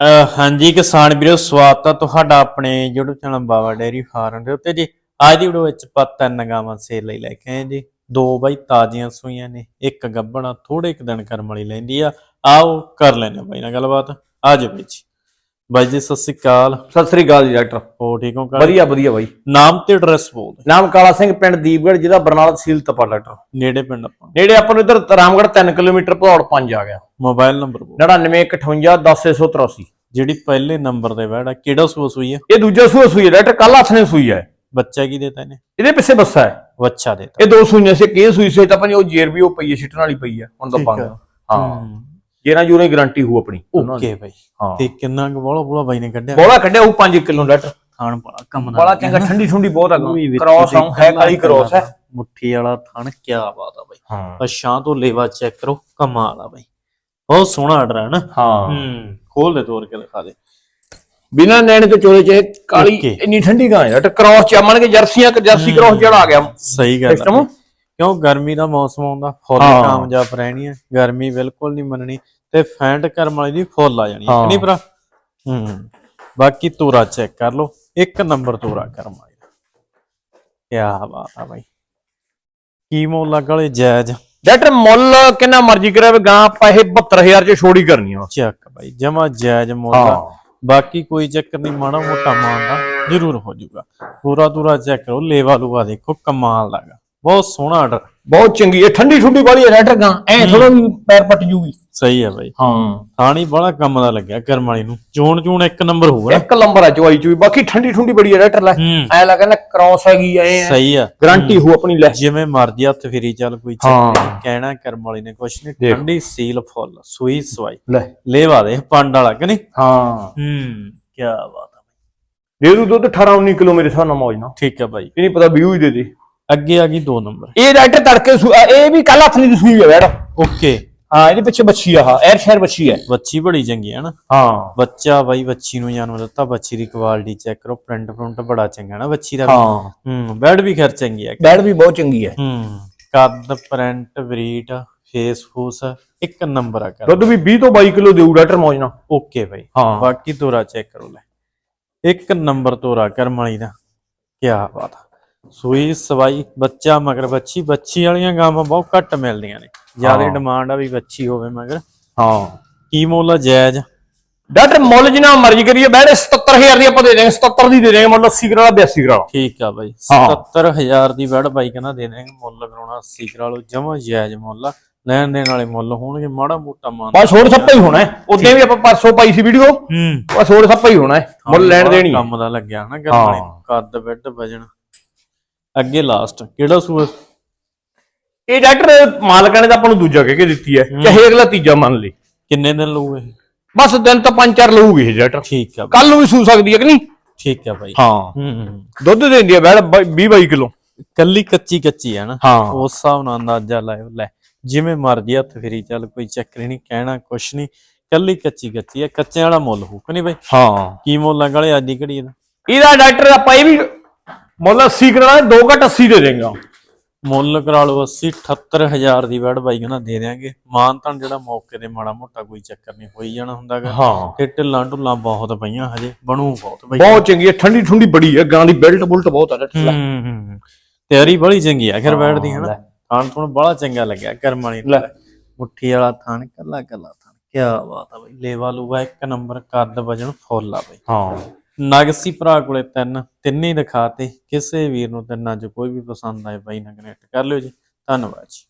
ਅਹ ਹਾਂਜੀ ਕਿਸਾਨ ਵੀਰੋ, ਸਵਾਗਤ ਹੈ ਤੁਹਾਡਾ ਆਪਣੇ YouTube channel Bawa dairy farm ਦੇ ਉੱਤੇ ਜੀ। ਅੱਜ ਦੀ ਵੀਡੀਓ ਵਿੱਚ ਆਪਾਂ ਤਿੰਨ ਗਾਵਾਂ ਸੇਲ ਲਈ ਲੈ ਕੇ ਆਏ ਜੀ। ਦੋ ਬਾਈ ਤਾਜ਼ੀਆਂ ਸੂਈਆਂ ਨੇ, ਇੱਕ ਗੱਭਣਾ ਥੋੜੇ ਇੱਕ ਦਿਨ ਕਰਮ ਵਾਲੀ ਲੈਂਦੀ ਆ। ਆਓ ਕਰ ਲੈਣੇ ਬਾਈ ਨਾਲ ਗੱਲਬਾਤ। ਆ ਜਾਓ ਬਾਈ ਜੀ। ਬਾਈ ਜੀ ਸਤਿ ਸ੍ਰੀ ਅਕਾਲ। ਸਤਿ ਸ੍ਰੀ ਅਕਾਲ ਜੀ ਡਾਕਟਰ। ਹੋ ਠੀਕ ਹੋ ਕਾਲੇ? ਵਧੀਆ ਵਧੀਆ ਬਾਈ। ਨਾਮ ਤੇ ਐਡਰੈਸ ਬੋਲ। ਨਾਮ ਕਾਲਾ ਸਿੰਘ ਪਿੰਡ ਦੀਪਗੜ੍ਹ ਜ਼ਿਲ੍ਹਾ ਬਰਨਾਲਾ ਤਹਿਸੀਲ ਤਪਾ ਡਾਕਟਰ। ਨੇੜੇ ਪਿੰਡ ਆਪਾਂ ਨੇੜੇ ਆਪਾਂ ਨੂੰ ਇੱਧਰ ਰਾਮਗੜ੍ਹ 3 ਕਿਲੋਮੀਟਰ ਭੌੜ 5 ਆ ਗਿਆ। ਮੋਬਾਈਲ ਨੰਬਰ ਬੋਲ 9958 ਜਿਹੜੀ ਪਹਿਲੇ ਨੰਬਰ ਤੇ ਬੈਠਾ ਕਿਹੜਾ ਸੂਆ ਸੂਈ ਆ? ਇਹ ਦੂਜਾ ਸੂਆ ਸੂਈ ਹੈ ਡਾਕਟਰ ਕੱਲ ਹੱਥ ਨੇ ਸੂਈ ਹੈ ਬੱਚਾ ਕੀ ਦੇਤਾ ਇਹਨੇ? ਇਹਦੇ ਪਿੱਛੇ ਬੱਸਾ ਹੈ। ਬੱਚਾ ਦੇਤਾ। ਇਹ ਦੋ ਸੂਈਆਂ ਸੀ ਕੀ ਸੂਈ ਸੀ ਤਾਂ ਆਪਣੀ ਉਹ ਜੇਰ ਵੀ ਉਹ ਪਈ ਹੈ ਛਿੱਟਣ ਵਾਲੀ ਪਈ ਹੈ ਹੁਣ ਤਾਂ ਬੰਦ ਹੈ। ਹਾਂ ਜੇਰਾਂ ਜੂਰਾਂ ਦੀ ਗਾਰੰਟੀ ਹੋ ਆਪਣੀ। Okay bye. ਹਾਂ। ਤੇ ਕਿੰਨਾ ਕੁ ਬੋਲਾ ਬੋਲਾ ਬਾਈ ਨੇ ਕੱਢਿਆ? ਬੋਲਾ ਕੱਢਿਆ ਉਹ 5 ਕਿਲੋ ਡਾਕਟਰ ਥਾਣ ਬੜਾ ਕੰਮ ਬੜਾ ਚੰਗਾ। ਠੰਡੀ ਠੰਡੀ ਬਹੁਤ ਆ ਕ੍ਰੋਸ ਆਉਂ ਹੈ ਕਾਲੀ ਕ੍ਰੋਸ ਹੈ। ਮੁੱਠੀ ਵਾਲਾ ਥਣ ਕੀ ਬਾਤ ਆ ਬਾਈ। ਹਾਂ। ਪਛਾਂ ਤੋਂ ਲੇਵਾ ਚੈੱਕ ਕਰੋ ਕਮਾਲ ਆ ਬਾਈ। ਬਹੁਤ ਸੋਹਣਾ ਆਰਡਰ ਹੈ ਨਾ। ਹਾਂ। ਹੂੰ ਖੋਲ ਦੇ ਤੋੜ ਕੇ ਦਿਖਾ ਦੇ। ਬਿਨਾਂ ਨੈਣ ਤੋਂ ਚੋਲੇ ਚ ਇਹ ਕਾਲੀ Okay. ਇੰਨੀ ਠੰਡੀ ਗਾਂ ਹੈ। ਕ੍ਰੋਸ ਚ ਮੰਨ ਕੇ ਜਰਸੀਆਂ ਕਿ ਜਰਸੀ ਕ੍ਰੋਸ ਜਿਹੜਾ ਆ ਗਿਆ। ਸਹੀ ਗੱਲ ਸਿਸਟਮ। ਆ ਕਿਉਂ ਗਰਮੀ ਦਾ ਮੌਸਮ ਆਉਂਦਾ? ਫੁੱਲ ਹਾਂ। ਕਾਮਯਾਬ ਰਹਿਣੀ ਹੈ। ਗਰਮੀ ਬਿਲਕੁਲ ਨਹੀਂ ਮੰਨਣੀ ਤੇ ਫੈਂਟ ਕਰਮ ਵਾਲੀ ਦੀ ਫੁੱਲ ਆ ਜਾਣੀ ਹੈ। ਨਹੀਂ ਭਰਾ? ਹੂੰ। ਬਾਕੀ ਤੋਰਾ ਚੈੱਕ ਕਰ ਲਓ। ਇੱਕ ਨੰਬਰ ਤੋਰਾ ਕਰਮ ਵਾਲੀ ਦਾ। ਕੀ ਬਾਤ ਆ ਬਾਈ। ਕੀ ਮੁੱਲ ਲੱਗ ਵਾਲੇ ਜਾਇਜ਼। ਡਾਕਟਰ ਮੁੱਲ ਕਿੰਨਾ ਮਰਜ਼ੀ ਕਰੇ ਗਾਂ ਆਪਾਂ ਇਹ 72000 ਚ ਛੋੜੀ ਕਰਨੀ ਆ। ਚੱਕ ਬਾਈ ਜਮਾ ਜਾਇਜ਼ ਮੁੱਲ ਆ। ਬਾਕੀ ਕੋਈ ਚੱਕਰ ਨਹੀਂ ਮਾੜਾ ਮੋਟਾ ਮਾਨ ਦਾ ਜ਼ਰੂਰ ਹੋ ਜਾਊਗਾ। ਪੂਰਾ ਪੂਰਾ ਚੈੱਕ ਕਰੋ ਲੇਵਾ ਲੂਆ ਦੇਖੋ ਕਮਾਲ ਦਾਗਾ ਬਹੁਤ ਸੋਹਣਾ ਆਰਡਰ ਬਹੁਤ ਚੰਗੀ ਇਹ ਠੰਡੀ ਠੰਡੀ ਵਾਲੀ ਹੈ ਡਾਕਟਰ ਗਾਂ ਐ ਥੋੜਾ ਵੀ ਪੈਰ ਪੱਟ ਜੂਗੀ। ਸਹੀ ਹੈ ਬਾਈ। ਹਾਂ। ਥਾਣੀ ਬੜਾ ਕੰਮ ਦਾ ਲੱਗਿਆ ਕਰਮ ਵਾਲੀ ਨੂੰ। ਚੋਣ ਚੂਣ ਇੱਕ ਨੰਬਰ ਹੋਊਗਾ ਨਾ। ਇੱਕ ਨੰਬਰ ਆ ਚਵਾਈ ਚੂਈ ਬਾਕੀ ਠੰਡੀ ਠੰਡੀ ਬੜੀ ਹੈ ਡਾਕਟਰ ਲੈ। ਹੂੰ। ਐ ਲੱਗਾ ਨਾ ਕ੍ਰੋਸ ਹੈਗੀ ਐ। ਸਹੀ ਆ। ਗਾਰੰਟੀ ਹੋ। ਆਪਣੀ ਲੈ। ਜਿਵੇਂ ਮਰਜ਼ੀ ਹੱਥ ਫੇਰੀ ਚੱਲ ਕੋਈ ਹਾਂ। ਨਹੀਂ। ਕਹਿਣਾ ਕਰਮ ਵਾਲੀ ਨੇ ਕੁਛ ਨਹੀਂ। ਠੰਡੀ ਸੀਲ ਫੁੱਲ ਸੂਈ ਸਵਾਈ। ਲੈ। ਲੇਵਾ ਦੇ ਪੰਡ ਵਾਲਾ ਕਿ ਨਹੀਂ? ਹਾਂ। ਹੂੰ ਕੀ ਬਾਤ ਆ ਦੇ ਦੂ ਦੁੱਧ 18 19 ਕਿਲੋ ਮੇਰੇ ਹਿਸਾਬ ਨਾਲ ਮੌਜ ਨਾਲ। ਠੀਕ ਆ ਬਾਈ। ਇਹ ਨਹੀਂ ਪਤਾ ਵੀਊ ਹੀ ਦੇ ਦੇ। ਅੱਗੇ ਆ ਗਈ ਦੋ ਨੰਬਰ। ਇਹ ਡਾਕਟਰ ਤੜਕੇ ਸੂ- ਅ, ਇਹ ਵੀ ਕੱਲ ਹੱਥ ਨਹੀਂ ਸੂਈ ਹੈ ਬੈੜ ਓਕੇ। ਹਾਂ ਇਹਦੇ ਪਿੱਛੇ ਬੱਚੀ ਆ ਹਾਂ ਐਰ ਸ਼ਹਿਰ ਬੱਚੀ ਹੈ। ਬੱਚੀ ਬੜੀ ਚੰਗੀ ਹੈ ਨਾ। ਹਾਂ। ਬੱਚਾ ਬਾਈ ਬੱਚੀ ਨੂੰ ਜਨਮ ਦਿੱਤਾ ਬੱਚੀ ਦੀ ਕੁਆਲਿਟੀ ਚੈੱਕ ਕਰੋ ਪ੍ਰਿੰਟ ਪ੍ਰਿੰਟ ਬੜਾ ਚੰਗਾ ਨਾ ਬੱਚੀ ਦਾ ਵੀ। ਹਾਂ। ਹੂੰ ਬੈਡ ਵੀ ਖੈਰ ਚੰਗੀ ਹੈ। ਬੈੜ ਵੀ ਬਹੁਤ ਚੰਗੀ ਹੈ। ਹੂੰ ਕੱਦ ਪ੍ਰਿੰਟ ਬਰੀਡ ਫੇਸ ਫੂਸ ਇੱਕ ਨੰਬਰ ਆ ਕਰ ਦੁੱਧ ਵੀ 20 ਤੋਂ 22 ਕਿਲੋ ਦੇਊ ਡਾਕਟਰ ਮੌਜ ਨਾਲ। Okay bye. ਹਾਂ। ਬਾਕੀ ਤੋਰਾ ਚੈੱਕ ਕਰੋ ਲੈ। ਇੱਕ ਨੰਬਰ ਤੋਰਾ ਕਰਮ ਵਾਲੀ ਦਾ। ਕੀ ਬਾਤ ਆ। ਸੂਈ ਸਵਾਈ ਬੱਚਾ ਮਗਰ ਬੱਚੀ ਬੱਚੀ ਵਾਲੀਆਂ ਗਾਵਾਂ ਬਹੁਤ ਘੱਟ ਮਿਲਦੀਆਂ ਨੇ। ਜ਼ਿਆਦਾ। ਡਿਮਾਂਡ ਆ ਵੀ ਬੱਚੀ ਹੋਵੇ ਮਗਰ। ਹਾਂ। ਕੀ ਮੁੱਲ ਆ ਜਾਇਜ਼? ਡਾਕਟਰ ਮੁੱਲ ਜਿੰਨਾ ਮਰਜ਼ੀ ਕਰੀਏ ਬੈੜੇ 77000 ਦੀ ਆਪਾਂ ਦੇ ਦੇਵਾਂਗੇ 77 ਦੀ ਦੇ ਦੇਵਾਂਗੇ ਮੁੱਲ 80 ਕਰਾ 82 ਕਰਾ ਠੀਕ ਆ ਬਾਈ। ਹਾਂ। 77000 ਦੀ ਵੜ ਬਾਈ ਕਹਿੰਦਾ ਦੇ ਦੇਣਗੇ ਮੁੱਲ ਕਰਾਉਣਾ 80 ਕਰਾ ਲਓ ਜਮਾ ਜਾਇਜ਼ ਮੁੱਲ ਆ। ਲੈਣ ਦੇਣ ਵਾਲੇ ਮੁੱਲ ਹੋਣਗੇ ਮਾੜਾ ਮੋਟਾ ਮਾਨ ਬਸ ਹੋਰ ਸੱਪਾ ਹੀ ਹੋਣਾ ਹੈ। ਉਦੋਂ ਵੀ ਆਪਾਂ ਪਰਸੋਂ ਪਾਈ ਸੀ ਵੀਡੀਓ ਹੂੰ। ਬਸ ਹੋਰ ਸੱਪਾ ਹੀ ਹੋਣਾ ਹੈ। ਮੁੱਲ ਲੈਣ ਦੇਣੀ। ਕੰਮ ਦਾ ਲੱਗਿਆ ਹਨਾ ਕਰਨ ਵਾਲੇ ਨੂੰ। ਕੱਦ ਬੈੱਡ ਵਜਣ ਅੱਗੇ ਲਾਸਟ ਕਿਹੜਾ ਸੂਆ? ਇਹ ਡਾਕਟਰ ਮਾਲਕਾਂ ਨੇ ਤਾਂ ਆਪਾਂ ਨੂੰ ਦੂਜਾ ਕਹਿ ਕੇ ਦਿੱਤੀ ਹੈ ਚਾਹੇ ਅਗਲਾ ਤੀਜਾ ਮੰਨ ਲਈ ਕਿੰਨੇ ਦਿਨ ਲਊ ਇਹ? ਬਸ ਦਿਨ ਤਾਂ ਪੰਜ ਚਾਰ ਲਊਗੀ ਇਹ ਡਾਕਟਰ। ਠੀਕ ਆ। ਬਾਈ, ਕੱਲ ਨੂੰ ਵੀ ਸੂ ਸਕਦੀ ਹੈ ਕਿ ਨਹੀਂ? ਠੀਕ ਆ ਬਾਈ। ਹਾਂ। ਹੂੰ ਹੂੰ ਦੁੱਧ ਦਿੰਦੀ ਹੈ ਬੈੜ 20 22 ਕਿਲੋ। ਕੱਲੀ ਕੱਚੀ ਕੱਚੀ ਹੈ ਨਾ। ਹਾਂ। ਉਸ ਹਿਸਾਬ ਨਾਲ ਅੰਦਾਜ਼ਾ ਲਾਇਓ ਲੈ। ਜਿਵੇਂ ਮਰਜ਼ੀ ਹੱਥ ਫੇਰੀ ਚੱਲ ਕੋਈ ਚੱਕਰ ਨਹੀਂ ਕਹਿਣਾ ਕੁਛ ਨਹੀਂ। ਕੱਲੀ ਕੱਚੀ ਕੱਚੀ ਹੈ ਕੱਚਿਆਂ ਵਾਲਾ ਮੁੱਲ ਹੋਊ ਕਿ ਨਹੀਂ ਬਾਈ? ਹਾਂ। ਕੀ ਮੁੱਲ ਆ ਗਲੇ ਅੱਜ ਦੀ ਘੜੀ ਦਾ ਇਹਦਾ ਡਾਕਟਰ ਆਪਾਂ ਇਹ ਵੀ ਮੁੱਲ 80 ਕਰਾਣਾ 2 ਘੱਟ 80 ਦੇ ਦੇਂਗਾ। ਮੁੱਲ ਕਰਾ ਲਓ 80 78000 ਦੀ ਵੜ ਬਾਈ ਕਹਿੰਦਾ ਦੇ ਦਿਆਂਗੇ। ਮਾਨ ਤਾਂ ਜਿਹੜਾ ਮੌਕੇ ਤੇ ਮਾੜਾ ਮੋਟਾ ਕੋਈ ਚੱਕਰ ਨਹੀਂ ਹੋਈ ਜਾਣਾ ਹੁੰਦਾਗਾ। ਹਾਂ। ਤੇ ਢਿੱਲਾਂ ਢੁੱਲਾਂ ਬਹੁਤ ਪਈਆਂ ਹਜੇ ਬਣੂ ਬਹੁਤ ਬਈ। ਬਹੁਤ ਚੰਗੀ ਹੈ ਠੰਡੀ ਠੰਡੀ ਬੜੀ ਹੈ ਗਾਂ ਦੀ ਬਿਲਟ ਬੁਲਟ ਬਹੁਤ ਹੈ ਡਾਕਟਰ ਲੈ। ਹੂੰ ਹੂੰ ਹੂੰ। ਤਿਆਰੀ ਬੜੀ ਚੰਗੀ ਆ ਖੈਰ ਬੈਠਦੀ ਹੈ। ਨਾ। ਥਾਣ ਥੁਣ ਬੜਾ ਚੰਗਾ ਲੱਗਿਆ ਕਰਮ ਵਾਲੀ। ਮੁੱਠੀ ਵਾਲਾ ਥਾਣ ਕੱਲਾ ਕੱਲਾ ਥਾਣ ਕੀ ਬਾਤ ਆ ਬਈ ਲੇਵਾ ਲੂਗਾ ਇੱਕ ਨੰਬਰ ਕੱਦ ਵਜਣ ਫੁੱਲ ਆ ਬਈ। ਹਾਂ। ਨਗਸੀ ਭਰਾ ਕੋਲੇ ਤਿੰਨ, ਤਿੰਨੇ ਹੀ ਦਿਖਾਤੇ ਕਿਸੇ ਵੀਰ ਨੂੰ ਤਿੰਨਾਂ ਚ ਕੋਈ ਵੀ ਪਸੰਦ ਆਏ ਬਾਈ ਨਾਲ ਕਨੈਕਟ ਕਰ ਲਿਓ ਜੀ। ਧੰਨਵਾਦ ਜੀ।